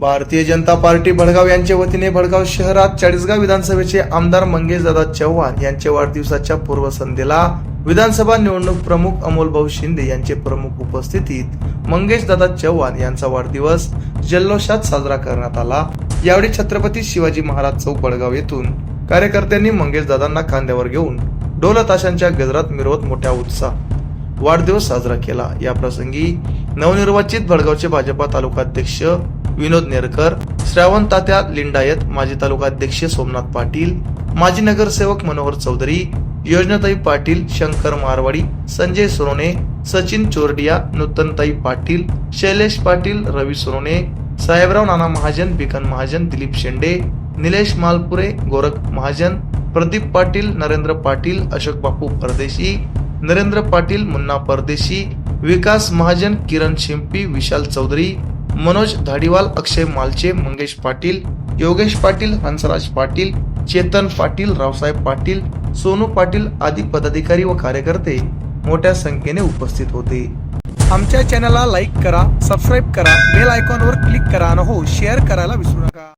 Bharatiya Janata party Bhadgaon यांच्या वतीने भडगाव शहरात चाळीसगाव विधानसभेचे आमदार मंगेशदादा चव्हाण यांच्या वाढदिवसाच्या पूर्वसंध्येला विधानसभा निवडणूक प्रमुख अमोल भाऊ शिंदे यांचे प्रमुख उपस्थितीत मंगेशदादा चव्हाण यांचा वाढदिवस जल्लोषात साजरा करण्यात आला. यावेळी छत्रपती शिवाजी महाराज चौक बडगाव येथून कार्यकर्त्यांनी मंगेशदादांना खांद्यावर घेऊन ढोलताशांच्या गजरात मिरवत मोठ्या उत्साह वाढदिवस साजरा केला. या प्रसंगी नवनिर्वाचित भडगावचे भाजपा तालुकाध्यक्ष विनोद नेरकर श्रावण तात्या लिंडायत माजी तालुकाध्यक्ष सोमनाथ पाटील माजी नगरसेवक मनोहर चौधरी योजनाताई पाटील शंकर मारवाडी संजय सोनोने सचिन चोरडिया नूतनताई पाटील शैलेश पाटील रवी सोनोने साहेबराव नाना महाजन बिकन महाजन दिलीप शेंडे निलेश मालपुरे गोरख महाजन प्रदीप पाटील नरेंद्र पाटील अशोक बापू परदेशी नरेंद्र पाटील मुन्ना परदेशी विकास महाजन किरण शिंपी विशाल चौधरी मनोज धाडीवाल अक्षय मालचे मंगेश पाटील योगेश पाटील हंसराज पाटील चेतन पाटील रावसाहेब पाटील सोनू पाटील आदी पदाधिकारी व कार्यकर्ते मोठ्या संख्येने उपस्थित होते. आमच्या चॅनलला लाईक करा सबस्क्राईब करा बेल आयकॉनवर क्लिक करा आणि हो शेअर करायला विसरू नका.